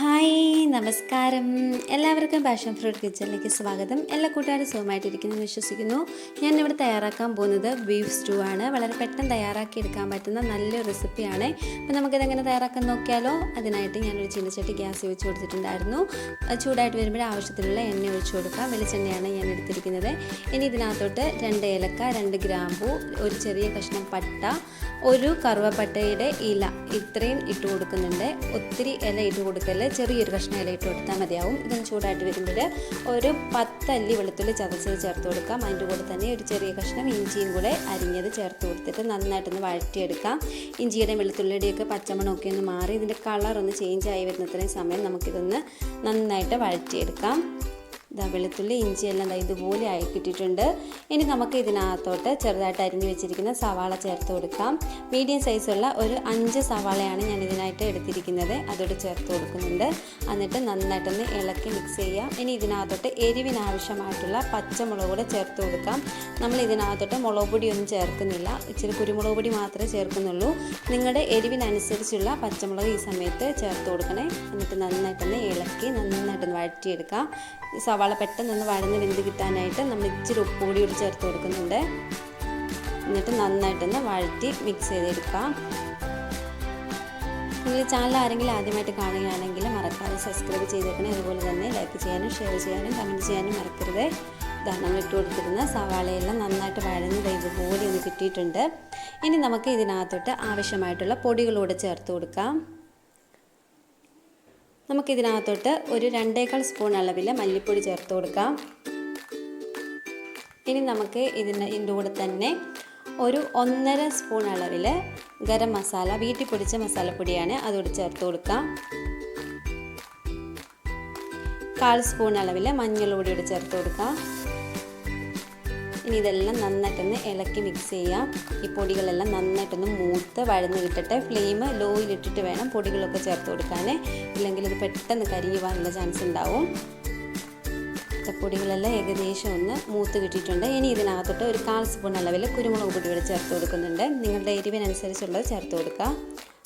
Hi നമസ്കാരം. എല്ലാവർക്കും passion fruit കിച്ചണിലേക്ക് സ്വാഗതം. എല്ലാ കൂട്ടുകാരും സുഖമായിട്ടിരിക്കുന്നു വിശ്വസിക്കുന്നു. ഞാൻ ഇവിടെ തയ്യാറാക്കാൻ പോകുന്നത് ബീഫ് സ്റ്റൂ ആണ്. വളരെ പെട്ടെന്ന് തയ്യാറാക്കി എടുക്കാൻ പറ്റുന്ന നല്ലൊരു റെസിപ്പിയാണ് അപ്പോൾ നമുക്കിതെങ്ങനെ തയ്യാറാക്കാൻ നോക്കിയാലോ? അതിനായിട്ട് ഞാനൊരു ചീനച്ചട്ടി ഗ്യാസ് വെച്ച് കൊടുത്തിട്ടുണ്ടായിരുന്നു. ചൂടായിട്ട് വരുമ്പോൾ ആവശ്യത്തിനുള്ള എണ്ണ ഒഴിച്ചു കൊടുക്കാം. വെളിച്ചെണ്ണയാണ് ഞാൻ എടുത്തിരിക്കുന്നത്. ഇനി ഇതിനകത്തോട്ട് രണ്ട് ഏലക്ക രണ്ട് ഗ്രാമ്പു ഒരു ചെറിയ കഷ്ണം പട്ട ഒരു കറുവപ്പട്ടയുടെ ഇല. ഇത്രയും ഇട്ട് കൊടുക്കുന്നുണ്ട്. ഒത്തിരി ഇല ഇട്ട് കൊടുക്കൽ ചെറിയൊരു കഷ്ണം ഇല ഇട്ട് കൊടുത്താൽ മതിയാവും. ഇതൊന്ന് ചൂടായിട്ട് വരുമ്പോൾ ഒരു പത്തല്ലി വെളുത്തുള്ളി ചതച്ചത് ചേർത്ത് കൊടുക്കാം. അതിന്റെ കൂടെ തന്നെ ഒരു ചെറിയ കഷ്ണം ഇഞ്ചിയും കൂടെ അരിഞ്ഞത് ചേർത്ത് കൊടുത്തിട്ട് നന്നായിട്ടൊന്ന് വഴറ്റിയെടുക്കാം. ഇഞ്ചിയുടെ വെളുത്തുള്ളിയുടെയൊക്കെ പച്ചമണമൊക്കെ ഒന്ന് മാറി ഇതിന്റെ കളർ ഒന്ന് ചേഞ്ച് ആയി വരുന്നത്രയും സമയം നമുക്കിതൊന്ന് നന്നായിട്ട് വഴറ്റിയെടുക്കാം. ഇതാ വെളുത്തുള്ളി ഇഞ്ചി എല്ലാം ദാ ഇതുപോലെ ആയി കിട്ടിയിട്ടുണ്ട്. ഇനി നമുക്ക് ഇതിനകത്തോട്ട് ചെറുതായിട്ട് അരിഞ്ഞു വെച്ചിരിക്കുന്ന സവാള ചേർത്ത് കൊടുക്കാം. മീഡിയം സൈസുള്ള ഒരു അഞ്ച് സവാളയാണ് ഞാൻ ഇതിനായിട്ട് എടുത്തിരിക്കുന്നത്. അതോട് ചേർത്ത് കൊടുക്കുന്നുണ്ട്. എന്നിട്ട് നന്നായിട്ടൊന്ന് ഇളക്കി മിക്സ് ചെയ്യാം. ഇനി ഇതിനകത്തോട്ട് എരിവിനാവശ്യമായിട്ടുള്ള പച്ചമുളക് കൂടെ ചേർത്ത് കൊടുക്കാം. നമ്മൾ ഇതിനകത്തോട്ട് മുളക് പൊടിയൊന്നും ചേർക്കുന്നില്ല. ഇച്ചിരി കുരുമുളക് പൊടി മാത്രമേ ചേർക്കുന്നുള്ളൂ. നിങ്ങളുടെ എരിവിനനുസരിച്ചുള്ള പച്ചമുളക് ഈ സമയത്ത് ചേർത്ത് കൊടുക്കണേ. എന്നിട്ട് നന്നായിട്ടൊന്ന് ഇളക്കി നന്നായിട്ടൊന്ന് വഴറ്റിയെടുക്കാം. സവാള പെട്ടെന്നൊന്ന് വഴന്ന് വെന്ത് കിട്ടാനായിട്ട് നമ്മൾ ഇച്ചിരി ഉപ്പ് കൂടി കൂടി ചേർത്ത് കൊടുക്കുന്നുണ്ട്. എന്നിട്ട് നന്നായിട്ടൊന്ന് വഴറ്റി മിക്സ് ചെയ്തെടുക്കാം. നിങ്ങൾ ചാനൽ ആരെങ്കിലും ആദ്യമായിട്ട് കാണുകയാണെങ്കിൽ മറക്കാതെ സബ്സ്ക്രൈബ് ചെയ്തേക്കണേ. അതുപോലെ തന്നെ ലൈക്ക് ചെയ്യാനും ഷെയർ ചെയ്യാനും കമന്റ് ചെയ്യാനും മറക്കരുത്. ഇതാ നമ്മൾ ഇട്ട് കൊടുത്തിരുന്ന സവാളയെല്ലാം നന്നായിട്ട് വഴന്ന് ഇതുപോലെ ഒന്ന് കിട്ടിയിട്ടുണ്ട്. ഇനി നമുക്ക് ഇതിനകത്തോട്ട് ആവശ്യമായിട്ടുള്ള പൊടികളൂടെ ചേർത്ത് കൊടുക്കാം. നമുക്കിതിനകത്തോട്ട് ഒരു രണ്ടേക്കാൾ സ്പൂൺ അളവിൽ മല്ലിപ്പൊടി ചേർത്ത് കൊടുക്കാം. ഇനി നമുക്ക് ഇതിന് ഇതിന്റെ കൂടെ തന്നെ ഒരു ഒന്നര സ്പൂൺ അളവിൽ ഗരം മസാല വീട്ടിൽ പൊടിച്ച മസാലപ്പൊടിയാണ് അതുകൂടി ചേർത്ത് കൊടുക്കാം. കാൽ സ്പൂൺ അളവിൽ മഞ്ഞൾ കൂടി ചേർത്ത് കൊടുക്കാം. ഇനി ഇതെല്ലാം നന്നായിട്ടൊന്ന് ഇളക്കി മിക്സ് ചെയ്യാം. ഈ പൊടികളെല്ലാം നന്നായിട്ടൊന്ന് മൂത്ത് വഴന്ന് കിട്ടട്ടെ ഫ്ലെയിം ലോയിലിട്ടിട്ട് വേണം പൊടികളൊക്കെ ചേർത്ത് കൊടുക്കാൻ ഇല്ലെങ്കിൽ ഇത് പെട്ടെന്ന് കരിയുവാനുള്ള ചാൻസ് ഉണ്ടാവും. പൊടികളെല്ലാം ഏകദേശം ഒന്ന് മൂത്ത് കിട്ടിയിട്ടുണ്ട്. ഇനി ഇതിനകത്തോട്ട് ഒരു കാൽ സ്പൂൺ അളവിൽ കുരുമുളക് പൊടി കൂടെ ചേർത്ത് കൊടുക്കുന്നുണ്ട്. നിങ്ങളുടെ എരിവിനനുസരിച്ചുള്ളത് ചേർത്ത് കൊടുക്കുക.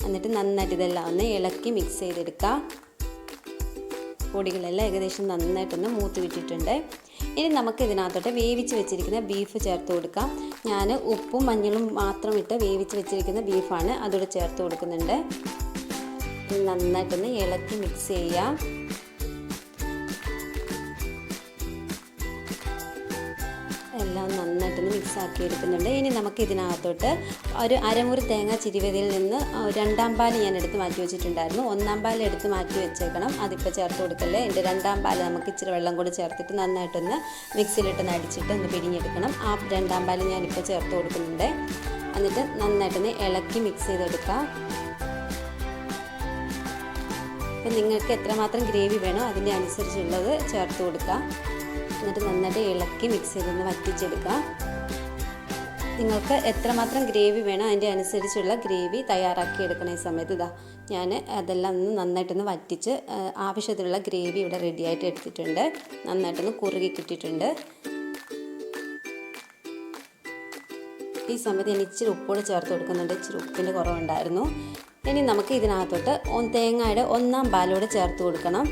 എന്നിട്ട് നന്നായിട്ട് ഇതെല്ലാം ഒന്ന് ഇളക്കി മിക്സ് ചെയ്തെടുക്കുക. പൊടികളെല്ലാം ഏകദേശം നന്നായിട്ടൊന്ന് മൂത്ത് വിട്ടിട്ടുണ്ട് ഇനി നമുക്ക് ഇതിനകത്തോട്ട് വേവിച്ച് വെച്ചിരിക്കുന്ന ബീഫ് ചേർത്ത് കൊടുക്കാം. ഞാൻ ഉപ്പും മഞ്ഞളും മാത്രം ഇട്ട് വേവിച്ച് വെച്ചിരിക്കുന്ന ബീഫാണ് അതോടെ ചേർത്ത് കൊടുക്കുന്നുണ്ട്. നന്നായിട്ടൊന്ന് ഇളക്കി മിക്സ് ചെയ്യാം. എല്ലാം നന്നായിട്ടൊന്ന് മിക്സ് ആക്കി എടുക്കുന്നുണ്ട് ഇനി നമുക്ക് ഇതിനകത്തോട്ട് ഒരു അരമുറി തേങ്ങ ചിരിവതിൽ നിന്ന് രണ്ടാം പാൽ ഞാൻ എടുത്ത് മാറ്റി വെച്ചിട്ടുണ്ടായിരുന്നു. ഒന്നാം പാൽ എടുത്ത് മാറ്റി വെച്ചേക്കണം. അതിപ്പോൾ ചേർത്ത് കൊടുക്കല്ലേ? എന്റെ രണ്ടാം പാൽ നമുക്ക് ഇച്ചിരി വെള്ളം കൂടി ചേർത്തിട്ട് നന്നായിട്ടൊന്ന് മിക്സിയിലിട്ടൊന്ന് അടിച്ചിട്ട് ഒന്ന് പിഴിഞ്ഞെടുക്കണം. ആ രണ്ടാം പാൽ ഞാനിപ്പോൾ ചേർത്ത് കൊടുക്കുന്നുണ്ട്. എന്നിട്ട് നന്നായിട്ടൊന്ന് ഇളക്കി മിക്സ് ചെയ്തെടുക്കാം. അപ്പം നിങ്ങൾക്ക് എത്രമാത്രം ഗ്രേവി വേണോ അതിന്റെ അനുസരിച്ചുള്ളത് ചേർത്ത് കൊടുക്കാം. എന്നിട്ട് നന്നായിട്ട് ഇളക്കി മിക്സ് ചെയ്തൊന്ന് വറ്റിച്ചെടുക്കാം. നിങ്ങൾക്ക് എത്രമാത്രം ഗ്രേവി വേണം അതിന്റെ അനുസരിച്ചുള്ള ഗ്രേവി തയ്യാറാക്കി എടുക്കണ ഈ സമയത്ത് ഇതാ ഞാൻ അതെല്ലാം ഒന്ന് നന്നായിട്ടൊന്ന് വറ്റിച്ച് ആവശ്യത്തിലുള്ള ഗ്രേവി ഇവിടെ റെഡിയായിട്ട് എടുത്തിട്ടുണ്ട്. നന്നായിട്ടൊന്ന് കുറുകി കിട്ടിയിട്ടുണ്ട്. ഈ സമയത്ത് ഞാൻ ഇച്ചിരി ഉപ്പോട് ചേർത്ത് കൊടുക്കുന്നുണ്ട്. ഇച്ചിരി ഉപ്പിന്റെ കുറവുണ്ടായിരുന്നു. ഇനി നമുക്ക് ഇതിനകത്തോട്ട് തേങ്ങയുടെ ഒന്നാം പാലോടെ ചേർത്ത് കൊടുക്കണം.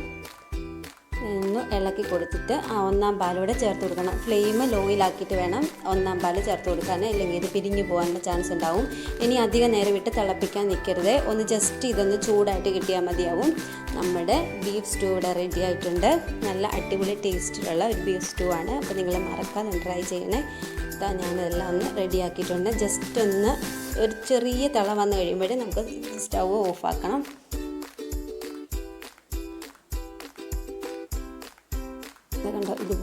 ഇളക്കി കൊടുത്തിട്ട് ആ ഒന്നാം പാലൂടെ ചേർത്ത് കൊടുക്കണം. ഫ്ലെയിം ലോയിലാക്കിയിട്ട് വേണം ഒന്നാം പാൽ ചേർത്ത് കൊടുക്കാൻ. അല്ലെങ്കിൽ ഇത് പിരിഞ്ഞു പോകാനുള്ള ചാൻസ് ഉണ്ടാവും. ഇനി അധികം നേരം ഇട്ട് തിളപ്പിക്കാൻ നിൽക്കരുത്. ഒന്ന് ജസ്റ്റ് ഇതൊന്ന് ചൂടായിട്ട് കിട്ടിയാൽ മതിയാവും. നമ്മുടെ ബീഫ് സ്റ്റൂ ഇവിടെ റെഡി ആയിട്ടുണ്ട്. നല്ല അടിപൊളി ടേസ്റ്റിലുള്ള ഒരു ബീഫ് സ്റ്റൂ ആണ്. അപ്പോൾ നിങ്ങൾ മറക്കാതെ ട്രൈ ചെയ്യണേ. ഇതാ ഞാനെല്ലാം ഒന്ന് റെഡി ആക്കിയിട്ടുണ്ട്. ജസ്റ്റ് ഒന്ന് ഒരു ചെറിയ തിള വന്നു കഴിയുമ്പോഴേ നമുക്ക് സ്റ്റൗ ഓഫാക്കണം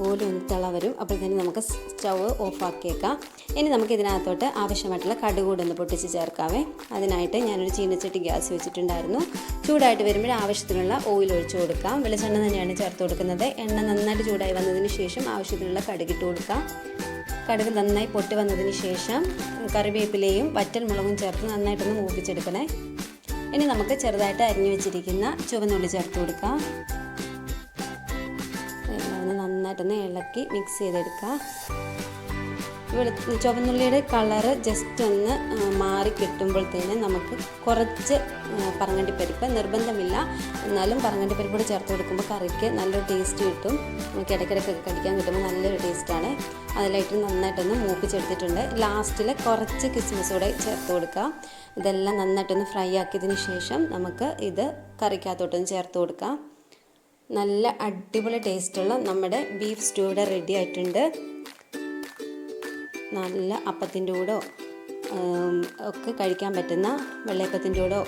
ഇതുപോലെ ഒന്ന് തിള വരും അപ്പോൾ തന്നെ നമുക്ക് സ്റ്റൗ ഓഫാക്കിയേക്കാം. ഇനി നമുക്ക് ഇതിനകത്തോട്ട് ആവശ്യമായിട്ടുള്ള കടുകൂട് ഒന്ന് പൊട്ടിച്ച് ചേർക്കാവേ. അതിനായിട്ട് ഞാനൊരു ചീനച്ചട്ടി ഗ്യാസ് വെച്ചിട്ടുണ്ടായിരുന്നു. ചൂടായിട്ട് വരുമ്പോൾ ആവശ്യത്തിനുള്ള ഓയിൽ ഒഴിച്ചു കൊടുക്കാം. വെളിച്ചെണ്ണ തന്നെയാണ് ചേർത്ത് കൊടുക്കുന്നത്. എണ്ണ നന്നായിട്ട് ചൂടായി വന്നതിന് ശേഷം ആവശ്യത്തിനുള്ള കടുകിട്ട് കൊടുക്കാം. കടുക് നന്നായി പൊട്ടി വന്നതിന് ശേഷം കറിവേപ്പിലയും വറ്റൽ മുളകും ചേർത്ത് നന്നായിട്ടൊന്ന് മൂപ്പിച്ചെടുക്കണേ. ഇനി നമുക്ക് ചെറുതായിട്ട് അരിഞ്ഞു വെച്ചിരിക്കുന്ന ചുവന്നുള്ളി ചേർത്ത് കൊടുക്കാം. നന്നായിട്ടൊന്ന് ഇളക്കി മിക്സ് ചെയ്തെടുക്കുക ചുവന്നുള്ളിയുടെ കളറ് ജസ്റ്റ് ഒന്ന് മാറി കിട്ടുമ്പോഴത്തേന് നമുക്ക് കുറച്ച് പറങ്ങണ്ടി പരിപ്പ് നിർബന്ധമില്ല. എന്നാലും പറങ്ങണ്ടിപ്പരിപ്പ് കൂടെ ചേർത്ത് കൊടുക്കുമ്പോൾ കറിക്ക് നല്ലൊരു ടേസ്റ്റ് കിട്ടും. നമുക്ക് ഇടയ്ക്കിടയ്ക്കൊക്കെ കടിക്കാൻ കിട്ടുമ്പോൾ നല്ലൊരു ടേസ്റ്റാണ് അതിലായിട്ട് നന്നായിട്ടൊന്ന് മൂപ്പിച്ചെടുത്തിട്ടുണ്ട്. ലാസ്റ്റിൽ കുറച്ച് കിസ്മിസ് കൂടെ ചേർത്ത് കൊടുക്കുക ഇതെല്ലാം നന്നായിട്ടൊന്ന് ഫ്രൈ ആക്കിയതിന് ശേഷം നമുക്ക് ഇത് കറിക്കകത്തോട്ടൊന്ന് ചേർത്ത് കൊടുക്കാം. നല്ല അടിപൊളി ടേസ്റ്റുള്ള നമ്മുടെ ബീഫ് സ്റ്റൂ റെഡി ആയിട്ടുണ്ട്. നല്ല അപ്പത്തിന്റെ കൂടോ ഒക്കെ കഴിക്കാൻ പറ്റുന്ന വെള്ളയപ്പത്തിന്റെ കൂടോ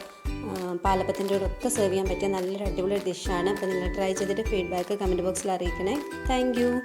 പാലപ്പത്തിന്റെ കൂടെ ഒക്കെ സെർവ് ചെയ്യാൻ പറ്റിയ നല്ലൊരു അടിപൊളി ഡിഷാണ് അപ്പോൾ നിങ്ങൾ ട്രൈ ചെയ്തിട്ട് ഫീഡ്ബാക്ക് കമന്റ് ബോക്സിൽ അറിയിക്കണേ. താങ്ക്